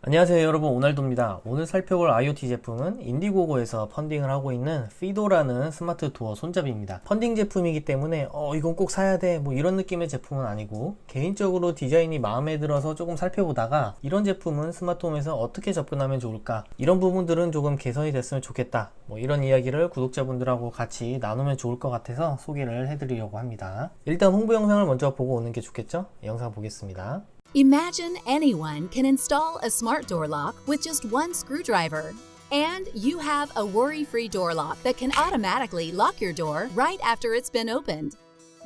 안녕하세요 여러분. 오날도입니다. 오늘 살펴볼 IoT 제품은 인디고고에서 펀딩을 하고 있는 피도라는 스마트 도어 손잡이입니다. 펀딩 제품이기 때문에 어 이건 꼭 사야 돼 뭐 이런 느낌의 제품은 아니고 개인적으로 디자인이 마음에 들어서 조금 살펴보다가 이런 제품은 스마트홈에서 어떻게 접근하면 좋을까 이런 부분들은 조금 개선이 됐으면 좋겠다 뭐 이런 이야기를 구독자분들하고 같이 나누면 좋을 것 같아서 소개를 해드리려고 합니다. 일단 홍보 영상을 먼저 보고 오는 게 좋겠죠? 영상 보겠습니다 Imagine anyone can install a smart door lock with just one screwdriver. And you have a worry free door lock that can automatically lock your door right after it's been opened.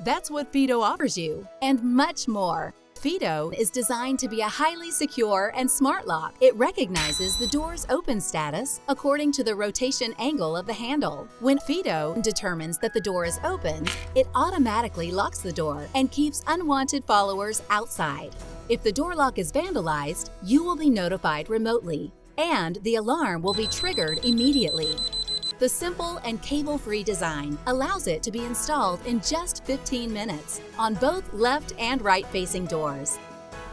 That's what Fido offers you, and much more. Fido is designed to be a highly secure and smart lock. It recognizes the door's open status according to the rotation angle of the handle. When Fido determines that the door is open, it automatically locks the door and keeps unwanted followers outside. If the door lock is vandalized, you will be notified remotely, and the alarm will be triggered immediately. The simple and cable free design allows it to be installed in just 15 minutes on both left and right facing doors.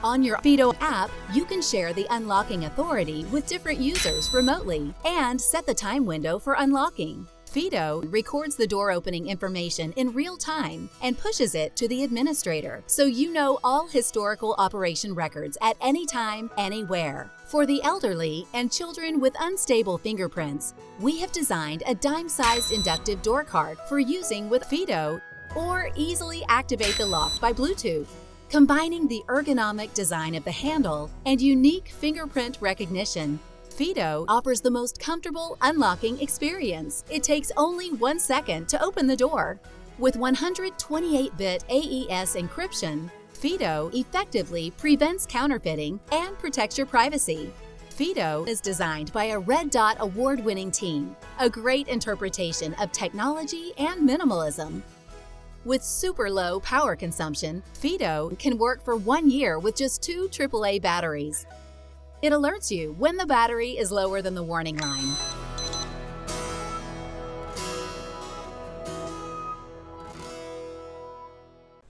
On your Fido app, you can share the unlocking authority with different users remotely and set the time window for unlocking. Fido records the door opening information in real time and pushes it to the administrator so you know all historical operation records at any time, anywhere. For the elderly and children with unstable fingerprints, we have designed a dime sized inductive door card for using with Fido or easily activate the lock by Bluetooth. Combining the ergonomic design of the handle and unique fingerprint recognition, Fido offers the most comfortable unlocking experience. It takes only one second to open the door. With 128 bit AES encryption, Fido effectively prevents counterfeiting and protects your privacy. Fido is designed by a Red Dot award winning team, a great interpretation of technology and minimalism. With super low power consumption, Fido can work for one year with just two AAA batteries. It alerts you when the battery is lower than the warning line.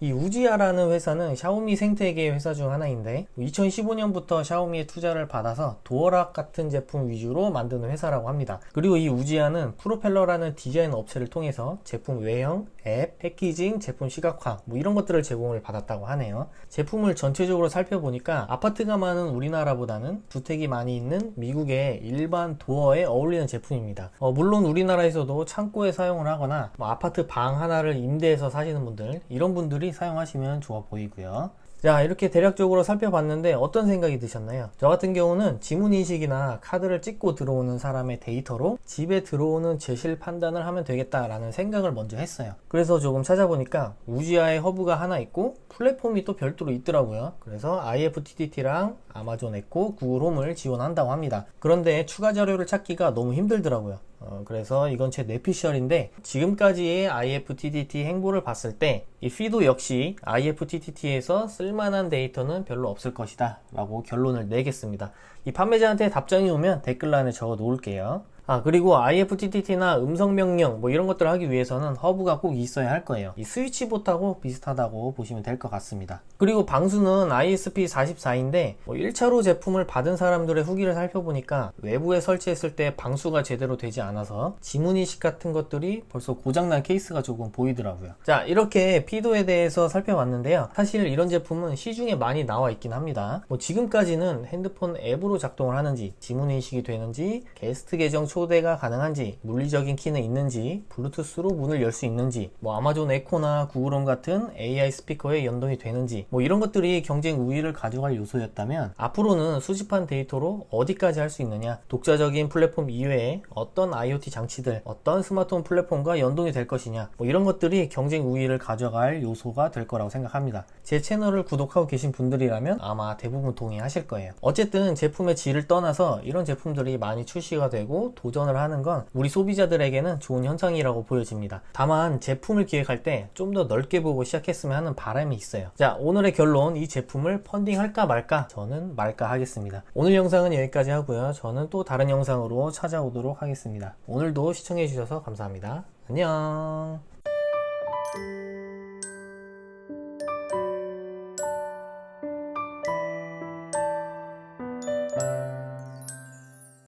이 우지아라는 회사는 샤오미 생태계 회사 중 하나인데 2015년부터 샤오미의 투자를 받아서 도어락 같은 제품 위주로 만드는 회사라고 합니다. 그리고 이 우지아는 프로펠러라는 디자인 업체를 통해서 제품 외형, 앱, 패키징, 제품 시각화 뭐 이런 것들을 제공을 받았다고 하네요. 제품을 전체적으로 살펴보니까 아파트가 많은 우리나라보다는 주택이 많이 있는 미국의 일반 도어에 어울리는 제품입니다. 어, 물론 우리나라에서도 창고에 사용을 하거나 뭐 아파트 방 하나를 임대해서 사시는 분들 이런 분들이 사용하시면 좋아 보이고요. 자 이렇게 대략적으로 살펴봤는데 어떤 생각이 드셨나요? 저 같은 경우는 지문인식이나 카드를 찍고 들어오는 사람의 데이터로 집에 들어오는 제실 판단을 하면 되겠다라는 생각을 먼저 했어요 그래서 조금 찾아보니까 우지아의 허브가 하나 있고 플랫폼이 또 별도로 있더라고요 그래서 IFTTT랑 아마존 에코, 구글 홈을 지원한다고 합니다 그런데 추가 자료를 찾기가 너무 힘들더라고요 어, 그래서 이건 제 뇌피셜인데 지금까지의 IFTTT 행보를 봤을 때 이 피도 역시 IFTTT에서 쓸만한 데이터는 별로 없을 것이다 라고 결론을 내겠습니다. 이 판매자한테 답장이 오면 댓글란에 적어 놓을게요 아 그리고 IFTTT나 음성 명령 뭐 이런 것들을 하기 위해서는 허브가 꼭 있어야 할 거예요. 이 스위치봇하고 비슷하다고 보시면 될 것 같습니다. 그리고 방수는 ISP44인데 뭐 1차로 제품을 받은 사람들의 후기를 살펴보니까 외부에 설치했을 때 방수가 제대로 되지 않아서 지문인식 같은 것들이 벌써 고장난 케이스가 조금 보이더라고요. 자 이렇게 피도에 대해서 살펴봤는데요. 사실 이런 제품은 시중에 많이 나와 있긴 합니다. 뭐 지금까지는 핸드폰 앱으로 작동을 하는지 지문인식이 되는지 게스트 계정 초 대가 가능한지 물리적인 키는 있는지 블루투스로 문을 열 수 있는지 뭐 아마존 에코나 구글홈 같은 AI 스피커에 연동이 되는지 뭐 이런 것들이 경쟁 우위를 가져갈 요소였다면 앞으로는 수집한 데이터로 어디까지 할 수 있느냐 독자적인 플랫폼 이외에 어떤 IoT 장치들 어떤 스마트폰 플랫폼과 연동이 될 것이냐 뭐 이런 것들이 경쟁 우위를 가져갈 요소가 될 거라고 생각합니다. 제 채널을 구독하고 계신 분들이라면 아마 대부분 동의하실 거예요. 어쨌든 제품의 질을 떠나서 이런 제품들이 많이 출시가 되고 도전을 하는 건 우리 소비자들에게는 좋은 현상이라고 보여집니다. 다만 제품을 기획할 때 좀 더 넓게 보고 시작했으면 하는 바람이 있어요. 자, 오늘의 결론 이 제품을 펀딩할까 말까? 저는 말까 하겠습니다. 오늘 영상은 여기까지 하고요. 저는 또 다른 영상으로 찾아오도록 하겠습니다. 오늘도 시청해 주셔서 감사합니다. 안녕.